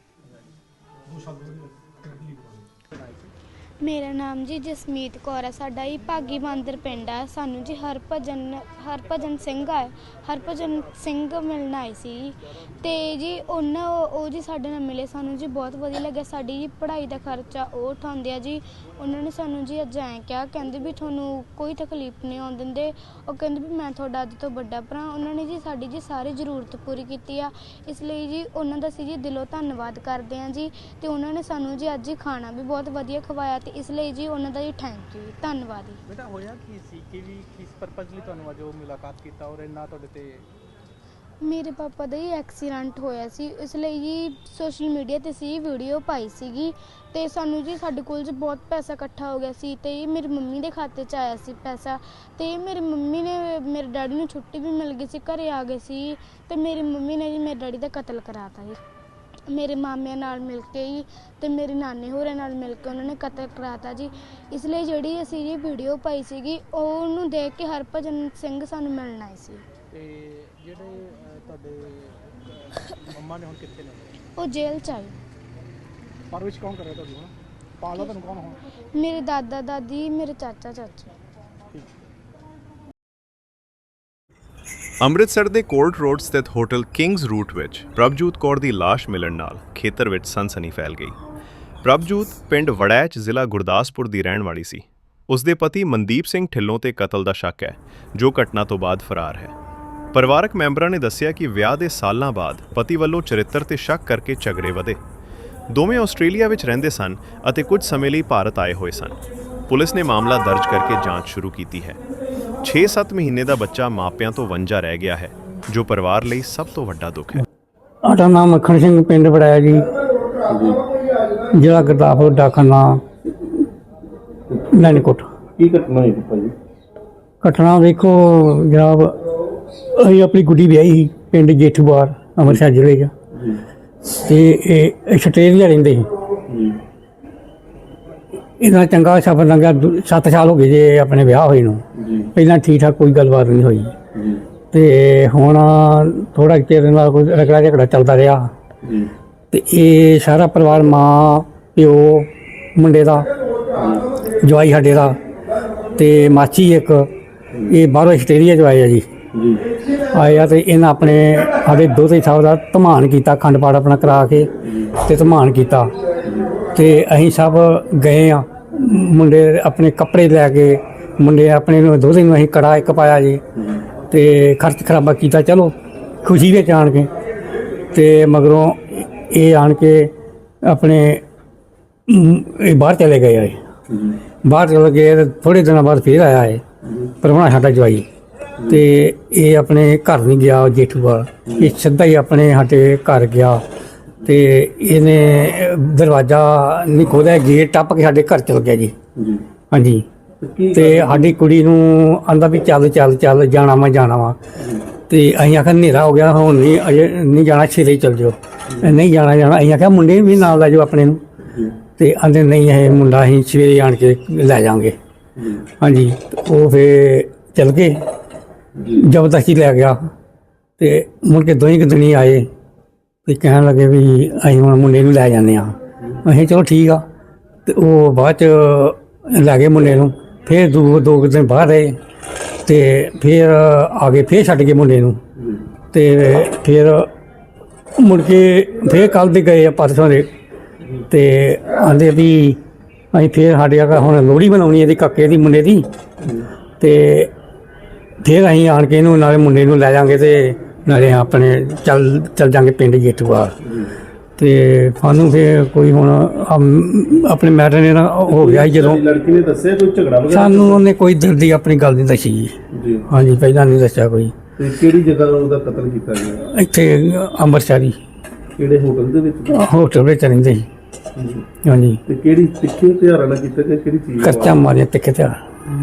ਮੇਰਾ ਨਾਮ ਜੀ ਜਸਮੀਤ ਕੌਰ ਹੈ ਸਾਡਾ ਹੀ ਭਾਗੀ ਬਾਂਦਰ ਪਿੰਡ ਆ। ਸਾਨੂੰ ਜੀ ਹਰਭਜਨ ਹਰਭਜਨ ਸਿੰਘ ਆ, ਹਰਭਜਨ ਸਿੰਘ ਮਿਲਣ ਆਏ ਸੀ। ਜੀ। ਤੇ ਜੀ ਉਹਨਾਂ ਉਹ ਜੀ ਸਾਡੇ ਨਾਲ ਮਿਲੇ, ਸਾਨੂੰ ਜੀ ਬਹੁਤ ਵਧੀਆ ਲੱਗਿਆ। ਸਾਡੀ ਜੀ ਪੜ੍ਹਾਈ ਦਾ ਖਰਚਾ ਉਹ ਉਠਾਉਂਦੇ ਆ ਜੀ। ਉਹਨਾਂ ਨੇ ਸਾਨੂੰ ਜੀ ਅੱਜ ਐਂ ਕਿਹਾ, ਕਹਿੰਦੇ ਵੀ ਤੁਹਾਨੂੰ ਕੋਈ ਤਕਲੀਫ ਨਹੀਂ ਆਉਣ ਦਿੰਦੇ। ਉਹ ਕਹਿੰਦੇ ਵੀ ਮੈਂ ਤੁਹਾਡਾ ਅੱਜ ਤੋਂ ਵੱਡਾ ਭਰਾ ਉਹਨਾਂ ਨੇ ਜੀ ਸਾਡੀ ਜੀ ਸਾਰੀ ਜ਼ਰੂਰਤ ਪੂਰੀ ਕੀਤੀ ਆ। ਇਸ ਲਈ ਜੀ ਉਹਨਾਂ ਦਾ ਅਸੀਂ ਜੀ ਦਿਲੋਂ ਧੰਨਵਾਦ ਕਰਦੇ ਹਾਂ ਜੀ। ਤੇ ਉਹਨਾਂ ਨੇ ਸਾਨੂੰ ਜੀ ਅੱਜ ਹੀ ਖਾਣਾ ਵੀ ਬਹੁਤ ਵਧੀਆ ਖਵਾਇਆ ਤੇ ਇਸ ਲਈ ਜੀ ਉਹਨਾਂ ਦਾ ਜੀ ਥੈਂਕ ਯੂ ਧੰਨਵਾਦ ਜੀ। ਬੇਟਾ ਹੋਇਆ ਕੀ ਸੀ? ਕਿ ਵੀ ਕਿਸ ਪਰਪਸ ਲਈ ਤੁਹਾਨੂੰ ਅੱਜ ਉਹ ਮੁਲਾਕਾਤ ਕੀਤਾ ਔਰ ਇੰਨਾ ਤੁਹਾਡੇ ਤੇ ਮੇਰੇ ਪਾਪਾ ਦਾ ਹੀ ਐਕਸੀਡੈਂਟ ਹੋਇਆ ਸੀ ਇਸ ਲਈ ਜੀ ਸੋਸ਼ਲ ਮੀਡੀਆ ਤੇ ਸੀ ਵੀਡੀਓ ਪਾਈ ਸੀਗੀ ਤੇ ਸਾਨੂੰ ਜੀ ਸਾਡੇ ਕੋਲ ਜੀ ਬਹੁਤ ਪੈਸਾ ਇਕੱਠਾ ਹੋ ਗਿਆ ਸੀ ਤੇ ਇਹ ਮੇਰੀ ਮੰਮੀ ਦੇ ਖਾਤੇ 'ਚ ਆਇਆ ਸੀ ਪੈਸਾ ਤੇ ਮੇਰੀ ਮੰਮੀ ਨੇ ਮੇਰੇ ਡੈਡੀ ਨੂੰ ਛੁੱਟੀ ਵੀ ਮਿਲ ਗਈ ਸੀ ਘਰੇ ਆ ਗਏ ਸੀ ਤੇ ਮੇਰੀ ਮੰਮੀ ਨੇ ਜੀ ਮੇਰੇ ਡੈਡੀ ਦਾ ਕਤਲ ਕਰਾਤਾ ਜੀ। ਮੇਰੇ ਮਾਮਿਆਂ ਨਾਲ ਮਿਲ ਕੇ ਹੀ ਤੇ ਮੇਰੇ ਨਾਨੇ ਹੋਰਾਂ ਨਾਲ ਮਿਲ ਕੇ ਉਹਨਾਂ ਨੇ ਕਤਲ ਕਰਾਤਾ ਜੀ। ਇਸ ਲਈ ਜਿਹੜੀ ਅਸੀਂ ਜੀ ਵੀਡੀਓ ਪਾਈ ਸੀਗੀ ਉਹਨੂੰ ਦੇਖ ਕੇ ਹਰਭਜਨ ਸਿੰਘ ਸਾਨੂੰ ਮਿਲਣ ਆਏ ਸੀ। ਤੇ ਜਿਹੜੇ ਅਹ, ਤੁਹਾਡੇ ਅਹ, ਮੰਮਾ ਨੇ ਹੁਣ ਕਿੱਥੇ ਨੇ? ਉਹ ਜੇਲ੍ਹ ਚ ਆਏ। ਪਰਵਿਸ਼ ਕੌਣ ਕਰ ਰਿਹਾ ਤੁਹਾਨੂੰ ਹੁਣ ਪਾਲਦਾ ਤੁਹਾਨੂੰ ਕੌਣ ਹੁਣ? ਮੇਰੇ ਦਾਦਾ ਦਾਦੀ ਮੇਰੇ ਚਾਚਾ ਚਾਚੀ। ਅੰਮ੍ਰਿਤਸਰ ਦੇ ਕੋਰਟ ਰੋਡ ਸਥਿਤ ਹੋਟਲ ਕਿੰਗਸ ਰੂਟ ਵਿੱਚ ਪ੍ਰਭਜੋਤ ਕੌਰ ਦੀ ਲਾਸ਼ ਮਿਲਣ ਨਾਲ ਖੇਤਰ ਵਿੱਚ ਸਨਸਨੀ ਫੈਲ ਗਈ। ਪ੍ਰਭਜੋਤ ਪਿੰਡ ਵੜੈਚ ਜ਼ਿਲ੍ਹਾ ਗੁਰਦਾਸਪੁਰ ਦੀ ਰਹਿਣ ਵਾਲੀ ਸੀ। ਉਸ ਦੇ ਪਤੀ ਮਨਦੀਪ ਸਿੰਘ ਢਿੱਲੋਂ ਤੇ ਕਤਲ ਦਾ ਸ਼ੱਕ ਹੈ, ਜੋ ਘਟਨਾ ਤੋਂ ਬਾਅਦ ਫਰਾਰ ਹੈ। ਪਰਿਵਾਰਕ ਮੈਂਬਰਾਂ ਨੇ ਦੱਸਿਆ ਕਿ ਵਿਆਹ ਦੇ ਸਾਲਾਂ ਬਾਅਦ ਪਤੀ ਵੱਲੋਂ ਚਰਿੱਤਰ ਤੇ ਸ਼ੱਕ ਕਰਕੇ ਝਗੜੇ ਵਧੇ। ਦੋਵੇਂ ਆਸਟ੍ਰੇਲੀਆ ਵਿੱਚ ਰਹਿੰਦੇ ਸਨ ਅਤੇ ਕੁਝ ਸਮੇਂ ਲਈ ਭਾਰਤ ਆਏ ਹੋਏ ਸਨ। ਪੁਲਿਸ ਨੇ ਮਾਮਲਾ ਦਰਜ ਕਰਕੇ ਜਾਂਚ ਸ਼ੁਰੂ ਕੀਤੀ ਹੈ। 6-7 ਮਹੀਨੇ ਦਾ ਬੱਚਾ ਮਾਪਿਆਂ ਤੋਂ ਵਾਂਝਾ ਰਹਿ ਗਿਆ ਹੈ ਜੋ ਪਰਿਵਾਰ ਲਈ ਸਭ ਤੋਂ ਵੱਡਾ ਦੁੱਖ ਹੈ। ਸਾਡਾ ਨਾਮ ਮੱਖਣ ਸਿੰਘ ਪਿੰਡ ਬੜਾਇਆ ਜੀ। ਜ਼ਿਲ੍ਹਾ ਗੁਰਦਾਸਪੁਰ ਡਾਕਖਾਨਾ ਲੈਣਕੋਟ ਕੀ ਘਟਨਾ ਹੋਈ ਭਾਜੀ ਘਟਨਾ ਵੇਖੋ ਜਨਾਬ ਅਸੀਂ ਆਪਣੀ ਗੁੱਡੀ ਵਿਆਹੀ ਸੀ ਪਿੰਡ ਜੇਠੂਵਾਰ ਅੰਮ੍ਰਿਤਸਰ ਜ਼ਿਲ੍ਹੇ 'ਚ। ਤੇ ਇਹ ਆਸਟ੍ਰੇਲੀਆ ਰਹਿੰਦੇ ਸੀ। ਇਹਨਾਂ ਚੰਗਾ ਸਫਰ ਲੰਘਿਆ 7 ਸਾਲ ਹੋ ਗਏ ਜੇ ਆਪਣੇ ਵਿਆਹ ਹੋਏ ਨੂੰ। ਜੀ। ਪਹਿਲਾਂ ਠੀਕ ਠਾਕ ਕੋਈ ਗੱਲਬਾਤ ਨਹੀਂ ਹੋਈ। ਜੀ। ਤੇ ਹੁਣ ਥੋੜਾ ਚਿਰ ਨਾਲ ਕੋਈ ਰਗੜਾ ਝਗੜਾ ਚੱਲਦਾ ਰਿਹਾ। ਜੀ। ਤੇ ਇਹ ਸਾਰਾ ਪਰਿਵਾਰ ਮਾਂ ਪਿਓ ਮੁੰਡੇ ਦਾ ਜਵਾਈ ਸਾਡੇ ਦਾ ਤੇ ਮਾਚੀ ਇੱਕ ਇਹ ਬਾਹਰੋਂ ਆਸਟ੍ਰੇਲੀਆ ਆਏ ਆ ਜੀ। ਜੀ। ਆਏ ਆ ਤੇ ਇਹਨਾਂ ਆਪਣੇ ਸਾਡੇ ਦੋਤੇ ਸਾਹਿਬ ਦਾ ਧਮਾਨ ਕੀਤਾ ਅਖੰਡ ਪਾਠ ਆਪਣਾ ਕਰਾ ਕੇ ਤੇ ਧਮਾਨ ਕੀਤਾ। ਤੇ ਅਸੀਂ ਸਭ ਗਏ ਆ ਮੁੰਡੇ ਆਪਣੇ ਕੱਪੜੇ ਲੈ ਕੇ, ਮੁੰਡੇ ਆਪਣੇ ਨੂੰ ਦੋਤੇ ਨੂੰ ਅਸੀਂ ਕੜਾ ਇੱਕ ਪਾਇਆ ਜੀ। ਤੇ ਖਰਚ ਖਰਾਬਾ ਕੀਤਾ, ਚਲੋ, ਖੁਸ਼ੀ ਵਿੱਚ ਆਣ ਕੇ। ਤੇ ਮਗਰੋਂ ਇਹ ਆਣ ਕੇ ਆਪਣੇ ਇਹ ਬਾਹਰ ਚਲੇ ਗਏ ਆ ਬਾਹਰ ਚਲੇ ਗਏ ਥੋੜੇ ਦਿਨਾਂ ਬਾਅਦ ਫੇਰ ਆਇਆ ਹੈ ਪਰਵਾਣਾ ਸਾਡਾ ਜਵਾਈ। ਤੇ ਇਹ ਆਪਣੇ ਘਰ ਨਹੀਂ ਗਿਆ ਜੇਠੂਵਾਲ ਇਹ ਸਿੱਧਾ ਹੀ ਆਪਣੇ ਸਾਡੇ ਘਰ ਗਿਆ। ਤੇ ਇਹਨੇ ਦਰਵਾਜ਼ਾ ਨਹੀਂ ਖੋਲ੍ਹਿਆ ਗੇਟ ਟੱਪ ਕੇ ਸਾਡੇ ਘਰ ਚਲ ਗਿਆ ਜੀ। ਹਾਂਜੀ। ਤੇ ਸਾਡੀ ਕੁੜੀ ਨੂੰ ਆਂਦਾ ਵੀ ਚੱਲ ਚੱਲ ਚੱਲ ਜਾਣਾ ਮੈਂ ਜਾਣਾ ਵਾ। ਤੇ ਅਸੀਂ ਆਖਿਆ ਹਨੇਰਾ ਹੋ ਗਿਆ ਹੁਣ ਨਹੀਂ ਅਜੇ ਨਹੀਂ ਜਾਣਾ ਛੇਲੇ ਹੀ ਚੱਲ ਜਾਓ। ਨਹੀਂ ਜਾਣਾ ਜਾਣਾ। ਅਸੀਂ ਆਖਿਆ ਮੁੰਡੇ ਵੀ ਨਾਲ ਲੈ ਜਾਓ ਆਪਣੇ ਨੂੰ। ਤੇ ਆਂਦੇ ਨਹੀਂ ਇਹ ਮੁੰਡਾ ਅਸੀਂ ਸਵੇਰੇ ਆਣ ਕੇ ਲੈ ਜਾਾਂਗੇ ਹਾਂਜੀ। ਉਹ ਫੇ ਚਲ ਗਏ। ਜ਼ਬਰਦਸਤੀ ਲੈ ਗਿਆ। ਤੇ ਮੁੜ ਕੇ ਦੋਹੀਂ ਕੁ ਦਿਨੀ ਆਏ। ਤੇ ਕਹਿਣ ਲੱਗੇ ਵੀ ਅਸੀਂ ਹੁਣ ਮੁੰਡੇ ਨੂੰ ਲੈ ਜਾਂਦੇ ਆ ਅਸੀਂ ਚਲੋ ਠੀਕ ਆ। ਤੇ ਉਹ ਬਾਅਦ ਚ ਲੈ ਗਏ ਮੁੰਡੇ ਨੂੰ। ਫਿਰ ਦੋ ਦੋ ਕੁ ਦਿਨ ਬਾਹਰ ਰਹੇ ਤੇ ਫਿਰ ਆ ਗਏ ਫਿਰ ਛੱਡ ਗਏ ਮੁੰਡੇ ਨੂੰ। ਤੇ ਫਿਰ ਮੁੜ ਕੇ ਫਿਰ ਕੱਲ ਦੇ ਗਏ ਆ ਪਰਸੋਂ ਦੇ। ਤੇ ਆਂਦੇ ਵੀ ਅਸੀਂ ਫਿਰ ਸਾਡੇ ਆ ਹੁਣ ਲੋਹੜੀ ਬਣਾਉਣੀ ਇਹਦੀ ਕੱਕੇ ਦੀ, ਮੁੰਡੇ ਦੀ। ਤੇ ਫਿਰ ਅਸੀਂ ਆਣ ਕੇ ਇਹਨੂੰ ਨਾਲੇ ਮੁੰਡੇ ਨੂੰ ਲੈ ਜਾਾਂਗੇ ਤੇ ਨਾਲੇ ਆਪਣੇ ਚੱਲ ਚੱਲ ਜਾਾਂਗੇ ਪਿੰਡ ਜੇਠੂਆ ਤੇ ਸਾਨੂੰ ਫਿਰ ਕੋਈ ਹੁਣ ਅਮ, ਆਪਣੇ ਮੈਟਰ ਨੇ ਨਾ ਹੋ ਗਿਆ ਸੀ ਜਦੋਂ। ਲੜਕੀ ਨੇ ਦੱਸਿਆ ਕੋਈ ਝਗੜਾ ਵਗੈਰਾ? ਸਾਨੂੰ ਉਹਨੇ ਕੋਈ ਦਿਲ ਦੀ ਆਪਣੀ ਗੱਲ ਨਹੀਂ ਦੱਸੀ ਜੀ। ਜੀ। ਹਾਂਜੀ ਪਹਿਲਾਂ ਨਹੀਂ ਦੱਸਿਆ ਕੋਈ। ਤੇ ਕਿਹੜੀ ਜਗ੍ਹਾ ਉਹਦਾ ਕਤਲ ਕੀਤਾ ਗਿਆ? ਇੱਥੇ ਅੰਮ੍ਰਿਤਸਰੀ ਕਿਹੜੇ ਹੋਟਲ ਦੇ ਵਿੱਚ? ਹੋਟਲ ਵਿੱਚ ਰਹਿੰਦੇ ਸੀ। ਹਾਂਜੀ। ਤੇ ਕਿਹੜੀ ਤਿੱਖੇ ਹਥਿਆਰਾਂ ਨਾਲ ਕੀਤਾ ਗਿਆ? ਕਿਹੜੀ ਚੀਜ਼ ਕਰਚਾ ਮਾਰਿਆ ਤਿੱਖੇ ਤੇ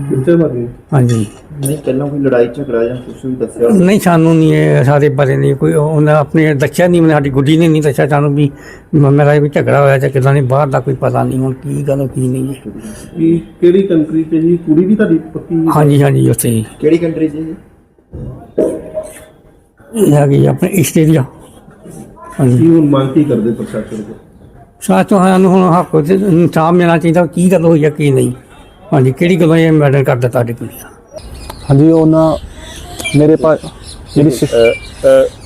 ਕਿੱਥੇ ਮਾਰੇ? ਹਾਂਜੀ। ਨਹੀਂ ਪਹਿਲਾਂ ਕੋਈ ਲੜਾਈ ਝਗੜਾ ਜਾਂ ਕੁਝ ਵੀ ਦੱਸਿਆ ਨਹੀਂ ਸਾਨੂੰ ਨਹੀਂ ਇਹ ਸਾਰੇ ਬਾਰੇ ਨਹੀਂ ਕੋਈ ਉਹਨਾਂ ਆਪਣੇ ਦੱਸਿਆ ਨਹੀਂ ਮੈਨੂੰ ਸਾਡੀ ਗੁੱਡੀ ਨੇ ਨਹੀਂ ਦੱਸਿਆ ਸਾਨੂੰ ਵੀ ਮੇਰਾ ਕੋਈ ਝਗੜਾ ਹੋਇਆ ਜਾਂ ਕਿਦਾਂ ਨਹੀਂ ਬਾਹਰ ਦਾ ਕੋਈ ਪਤਾ ਨਹੀਂ ਹੁਣ ਕੀ ਗੱਲ ਕੀ ਨਹੀਂ ਹੈ ਕੀ ਕਿਹੜੀ ਕੰਟਰੀ ਚ ਜੀ? ਕੁੜੀ ਵੀ ਤੁਹਾਡੀ ਪੱਕੀ ਹਾਂਜੀ ਹਾਂਜੀ ਉੱਥੇ ਹੀ। ਕਿਹੜੀ ਕੰਟਰੀ 'ਚ ਜੀ? ਇਹ ਹੈਗੀ ਆਪਣੇ ਆਸਟ੍ਰੇਲੀਆ ਹਾਂਜੀ। ਕੀ ਹੁਣ ਮੰਗ ਕੀ ਕਰਦੇ ਪ੍ਰਸ਼ਾਸਨ ਕੋਲ ਸਾਥੋਂ ਸਾਨੂੰ ਹੁਣ ਹੱਕ ਤੇ ਇਨਸਾਫ ਮਿਲਣਾ ਚਾਹੀਦਾ ਕੀ ਗੱਲ ਹੋਈ ਹੈ ਕੀ ਨਹੀਂ। ਹਾਂਜੀ ਕਿਹੜੀ ਗੱਲੋਂ ਇਹ ਮੈਟਰ ਕਰਦਾ ਤੁਹਾਡੀ ਦਾ? ਹਾਂਜੀ ਉਹਨਾਂ ਮੇਰੇ ਪਾ ਸਿਸ-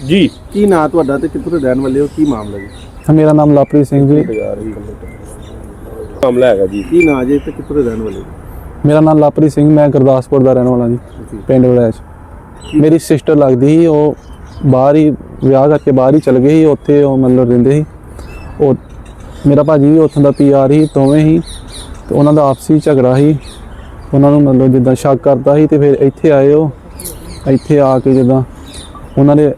ਜੀ ਕੀ ਨਾਂ ਤੁਹਾਡਾ ਤੇ ਕਿੱਥੋਂ ਦੇ ਰਹਿਣ ਵਾਲੇ ਹੋ? ਕੀ ਮਾਮਲਾ ਜੀ? ਮੇਰਾ ਨਾਮ ਲਵਪ੍ਰੀਤ ਸਿੰਘ ਜੀ। ਮਾਮਲਾ ਹੈਗਾ ਜੀ। ਕੀ ਨਾਂ ਜੇ ਤੇ ਕਿੱਥੋਂ ਦੇ ਰਹਿਣ ਵਾਲੇ ਹੋ? ਮੇਰਾ ਨਾਮ ਲਵਪ੍ਰੀਤ ਸਿੰਘ ਮੈਂ ਗੁਰਦਾਸਪੁਰ ਦਾ ਰਹਿਣ ਵਾਲਾ ਜੀ ਪਿੰਡ ਵੜੈਚ। ਮੇਰੀ ਸਿਸਟਰ ਲੱਗਦੀ ਸੀ ਉਹ ਬਾਹਰ ਹੀ ਵਿਆਹ ਕਰਕੇ ਬਾਹਰ ਹੀ ਚਲ ਗਏ ਸੀ ਉੱਥੇ ਉਹ ਮਤਲਬ ਰਹਿੰਦੇ ਸੀ। ਉਹ ਮੇਰਾ ਭਾਜੀ ਵੀ ਉੱਥੋਂ ਦਾ ਪੀਆਰ ਹੀ ਦੋਵੇਂ ਹੀ। ਤੇ ਉਹਨਾਂ ਦਾ ਆਪਸੀ ਝਗੜਾ ਸੀ। ਉਹਨਾਂ ਨੂੰ ਮਤਲਬ ਜਿੱਦਾਂ ਸ਼ੱਕ ਕਰਦਾ ਸੀ ਤੇ ਫਿਰ ਇੱਥੇ ਆਏ ਉਹ। ਇੱਥੇ ਆ ਕੇ ਜਿੱਦਾਂ ਉਹਨਾਂ ਨੇ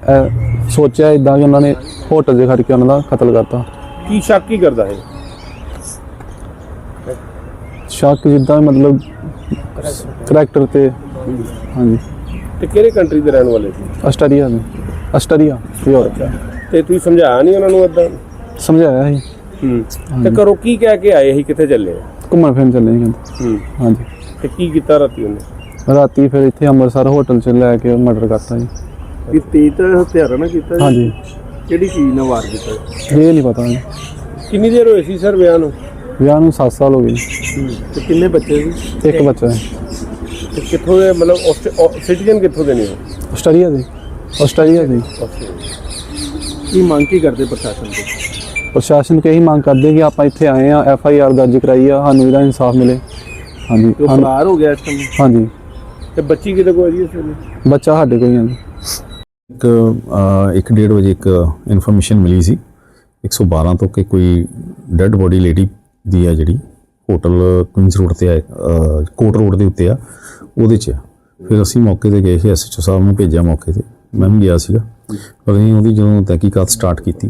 ਸੋਚਿਆ ਇਦਾਂ ਕਿ ਉਹਨਾਂ ਨੇ ਹੋਟਲ 'ਚ ਖੜ ਕੇ ਉਹਨਾਂ ਦਾ ਕਤਲ ਕਰਤਾ। ਕੀ ਸ਼ੱਕ ਕੀ ਕਰਦਾ ਹੈ ਸ਼ੱਕ ਜਿੱਦਾਂ ਮਤਲਬ ਕਰੈਕਟਰ ਤੇ ਹਾਂਜੀ। ਤੇ ਕਿਹੜੇ ਕੰਟਰੀ ਦੇ ਰਹਿਣ ਵਾਲੇ ਸੀ? ਆਸਟਰੀਆ ਦੇ ਆਸਟਰੀਆ ਯੂਰਪ ਤੇ ਤੁਸੀਂ ਸਮਝਾਇਆ ਨਹੀਂ ਉਹਨਾਂ ਨੂੰ ਇਦਾਂ ਸਮਝਾਇਆ ਸੀ। ਹੂੰ। ਤੇ ਕਰੋ ਕੀ ਕਹਿ ਕੇ ਆਏ ਸੀ ਕਿੱਥੇ ਚੱਲੇ? ਘੁੰਮਣ ਫਿਰਨ ਚੱਲੇ ਸੀ ਕਹਿੰਦੇ। ਹੂੰ। ਹਾਂਜੀ। ਤੇ ਕੀ ਕੀਤਾ ਰਾਤੀ ਉਹਨੇ? ਰਾਤੀ ਫਿਰ ਇੱਥੇ ਅੰਮ੍ਰਿਤਸਰ ਹੋਟਲ 'ਚ ਲੈ ਕੇ ਮਰਡਰ ਕਰਤਾ ਜੀ। ਵੀ ਤੇਜ਼ ਹਥਿਆਰਾਂ ਨਾਲ ਕੀਤਾ ਜੀ? ਹਾਂਜੀ। ਕਿਹੜੀ ਚੀਜ਼ ਨਾਲ ਵਾਰ ਕੀਤਾ ਇਹ ਨਹੀਂ ਪਤਾ ਜੀ। ਕਿੰਨੀ ਦੇਰ ਹੋਈ ਸੀ ਸਰ ਵਿਆਹ ਨੂੰ? ਵਿਆਹ ਨੂੰ 7 ਸਾਲ ਹੋ ਗਏ ਜੀ। ਤੇ ਕਿੰਨੇ ਬੱਚੇ ਸੀ? ਇੱਕ ਬੱਚਾ ਹੈ ਤੇ ਕਿੱਥੋਂ ਦੇ ਮਤਲਬ ਸਿਟੀਜ਼ਨ ਕਿੱਥੋਂ ਦੇ ਨੇ ਉਹ? ਆਸਟਰੀਆ ਦੇ। ਆਸਟਰੀਆ ਦੇ। ਕੀ ਮੰਗ ਕੀ ਕਰਦੇ ਪ੍ਰਸ਼ਾਸਨ ਤੋਂ? ਪ੍ਰਸ਼ਾਸਨ ਕਹੀ ਮੰਗ ਕਰਦੇ ਕਿ ਆਪਾਂ ਇੱਥੇ ਆਏ ਆ ਐਫ ਆਈ ਆਰ ਦਰਜ ਕਰਾਈ ਆ ਸਾਨੂੰ ਇਹਦਾ ਇਨਸਾਫ ਮਿਲੇ। ਹਾਂਜੀ ਉਹ ਫਰਾਰ ਹੋ ਗਿਆ ਇਸ ਟਾਈਮ ਹਾਂਜੀ। ਤੇ ਬੱਚੀ ਕਿਤੇ ਕੋਈ ਜੀ ਇਸ ਵੇਲੇ? ਬੱਚਾ ਸਾਡੇ ਕੋਲ ਹੀ ਆ ਜੀ। ਇੱਕ ਅ, ਇੱਕ ਡੇਢ ਵਜੇ ਇੱਕ ਇਨਫੋਰਮੇਸ਼ਨ ਮਿਲੀ ਸੀ। 112 ਤੋਂ ਕਿ ਕੋਈ ਡੈੱਡ ਬੋਡੀ ਲੇਡੀ ਦੀ ਆ ਜਿਹੜੀ ਹੋਟਲ ਕੁਇਨਸ ਰੋਡ ਤੇ ਆ ਅ, ਕੋਟ ਰੋਡ ਦੇ ਉੱਤੇ ਆ ਉਹਦੇ 'ਚ ਆ। ਫਿਰ ਅਸੀਂ ਮੌਕੇ ਤੇ ਗਏ ਸੀ ਐਸਐਚਓ ਸਾਹਿਬ ਨੂੰ ਭੇਜਿਆ ਮੌਕੇ ਤੇ। ਮੈਂ ਵੀ ਗਿਆ ਸੀਗਾ। ਪਰ ਅਸੀਂ ਉਹਦੀ ਜਦੋਂ ਤਹਿਕੀਕਾਤ ਸਟਾਰਟ ਕੀਤੀ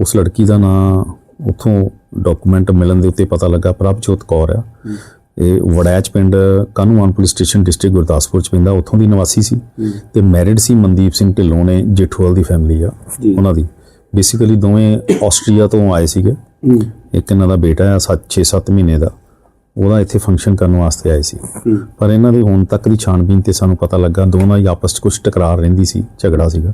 ਉਸ ਲੜਕੀ ਦਾ ਨਾਂ ਉੱਥੋਂ ਡਾਕੂਮੈਂਟ ਮਿਲਣ ਦੇ ਉੱਤੇ ਪਤਾ ਲੱਗਾ ਪ੍ਰਭਜੋਤ ਕੌਰ ਆ। ਇਹ ਵੜੈਚ ਪਿੰਡ Kanuwan police station district Gurdaspur ਚ ਪੈਂਦਾ ਉੱਥੋਂ ਦੀ ਨਿਵਾਸੀ ਸੀ ਤੇ ਮੈਰਿਡ ਸੀ ਮਨਦੀਪ ਸਿੰਘ ਢਿੱਲੋਂ ਨੇ ਜੇਠੂਵਾਲ ਦੀ ਫੈਮਿਲੀ ਆ ਉਹਨਾਂ ਦੀ। ਬੇਸਿਕਲੀ ਦੋਵੇਂ ਆਸਟਰੀਆ ਤੋਂ ਆਏ ਸੀਗੇ। ਇੱਕ ਇਹਨਾਂ ਦਾ ਬੇਟਾ ਆ 6-7 ਮਹੀਨੇ ਦਾ। ਉਹਦਾ ਇੱਥੇ ਫੰਕਸ਼ਨ ਕਰਨ ਵਾਸਤੇ ਆਏ ਸੀ। ਪਰ ਇਹਨਾਂ ਦੇ ਹੁਣ ਤੱਕ ਦੀ ਛਾਣਬੀਨ ਤੇ ਸਾਨੂੰ ਪਤਾ ਲੱਗਾ ਦੋਨਾਂ ਦੀ ਆਪਸ 'ਚ ਕੁਝ ਟਕਰਾਰ ਰਹਿੰਦੀ ਸੀ ਝਗੜਾ ਸੀਗਾ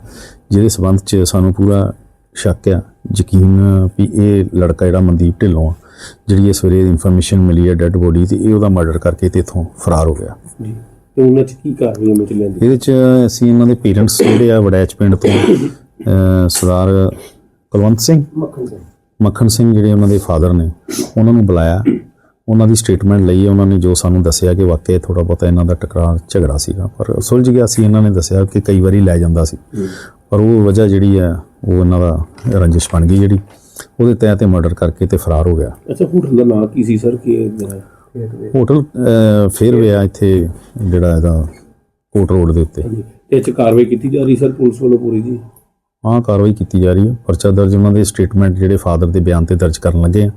ਜਿਹਦੇ ਸਬੰਧ 'ਚ ਸਾਨੂੰ ਪੂਰਾ ਸ਼ੱਕ ਆ ਯਕੀਨ ਵੀ ਇਹ ਲੜਕਾ ਜਿਹੜਾ ਮਨਦੀਪ ਢਿੱਲੋਂ ਆ ਜਿਹੜੀ ਇਹ ਸਵੇਰੇ ਇਨਫੋਰਮੇਸ਼ਨ ਮਿਲੀ ਹੈ ਡੈੱਡ ਬੋਡੀ ਤੇ ਇਹ ਉਹਦਾ ਮਰਡਰ ਕਰਕੇ ਤੇ ਇਥੋਂ ਫਰਾਰ ਹੋ ਗਿਆ। ਤੇ ਉਹਨਾਂ ਚ ਕੀ ਕਾਰਵਾਈ ਅਮਲ ਚ ਲੈਂਦੀ ਇਹਦੇ ਚ ਅਸੀਂ ਇਹਨਾਂ ਦੇ ਪੇਰੈਂਟਸ ਜਿਹੜੇ ਆ ਵੜੈਚ ਪਿੰਡ ਤੋਂ ਸਰਦਾਰ ਕੁਲਵੰਤ ਸਿੰਘ ਮੱਖਣ ਸਿੰਘ। ਜਿਹੜੇ ਉਹਨਾਂ ਦੇ ਫਾਦਰ ਨੇ ਉਹਨਾਂ ਨੂੰ ਬੁਲਾਇਆ। ਉਹਨਾਂ ਦੀ ਸਟੇਟਮੈਂਟ ਲਈ ਉਹਨਾਂ ਨੇ ਜੋ ਸਾਨੂੰ ਦੱਸਿਆ ਕਿ ਵਾਕਿਆ ਥੋੜਾ ਬਹੁਤਾ ਇਹਨਾਂ ਦਾ ਟਕਰਾਰ ਝਗੜਾ ਸੀਗਾ। ਪਰ ਸੁਲਝ ਗਿਆ ਸੀ ਇਹਨਾਂ ਨੇ ਦੱਸਿਆ ਕਿ ਕਈ ਵਾਰੀ ਲੈ ਜਾਂਦਾ ਸੀ। ਪਰ ਉਹ ਵਜ੍ਹਾ ਜਿਹੜੀ ਹੈ ਉਹ ਇਹਨਾਂ ਦਾ ਰੰਜਿਸ਼ ਬਣ ਗਈ ਜਿਹੜੀ। ਉਹਦੇ ਤਹਿਤ ਤੇ ਮਰਡਰ ਕਰਕੇ ਤੇ ਫਰਾਰ ਹੋ ਗਿਆ। ਅੱਛਾ ਹੋਟਲ ਦਾ ਨਾਂ ਕੀ ਸੀ ਸਰ? ਕਿ ਹੋਟਲ ਫੇਰ ਵਿਆ ਇੱਥੇ ਜਿਹੜਾ ਇਹਦਾ ਕੋਟ ਰੋਡ ਦੇ ਉੱਤੇ। ਇਹ ਚ ਕਾਰਵਾਈ ਕੀਤੀ ਜਾ ਰਹੀ ਸਰ ਪੁਲਿਸ ਵੱਲੋਂ ਪੂਰੀ ਜੀ? ਹਾਂ ਕਾਰਵਾਈ ਕੀਤੀ ਜਾ ਰਹੀ ਹੈ। ਪਰਚਾ ਦਰਜ ਉਹਨਾਂ ਦੇ ਸਟੇਟਮੈਂਟ ਜਿਹੜੇ ਫਾਦਰ ਦੇ ਬਿਆਨ ਤੇ ਦਰਜ ਕਰਨ ਲੱਗੇ ਆ।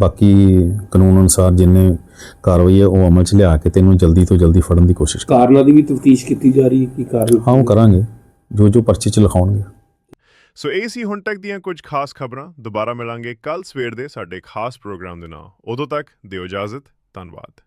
ਬਾਕੀ ਕਾਨੂੰਨ ਅਨੁਸਾਰ ਜਿੰਨੇ ਕਾਰਵਾਈ ਹੈ ਉਹ ਅਮਲ 'ਚ ਲਿਆ ਕੇ ਤੈਨੂੰ ਜਲਦੀ ਤੋਂ ਜਲਦੀ ਫੜਨ ਦੀ ਕੋਸ਼ਿਸ਼ ਕਰ ਕਾਰਨਾਂ ਦੀ ਵੀ ਤਫਤੀਸ਼ ਕੀਤੀ ਜਾ ਰਹੀ ਹੈ? ਕੀ ਕਾਰਨ? ਹਾਂ ਉਹ ਕਰਾਂਗੇ। ਜੋ ਜੋ ਪਰਚੇ 'ਚ ਲਿਖਾਉਣਗੇ। ਸੋ ਇਹ ਸੀ ਹੁਣ ਤੱਕ ਦੀਆਂ ਕੁਝ ਖਾਸ ਖਬਰਾਂ। ਦੁਬਾਰਾ ਮਿਲਾਂਗੇ ਕੱਲ ਸਵੇਰ ਦੇ ਸਾਡੇ ਖਾਸ ਪ੍ਰੋਗਰਾਮ ਦੇ ਨਾਲ। ਉਦੋਂ ਤੱਕ ਦਿਓ ਇਜਾਜ਼ਤ। ਧੰਨਵਾਦ।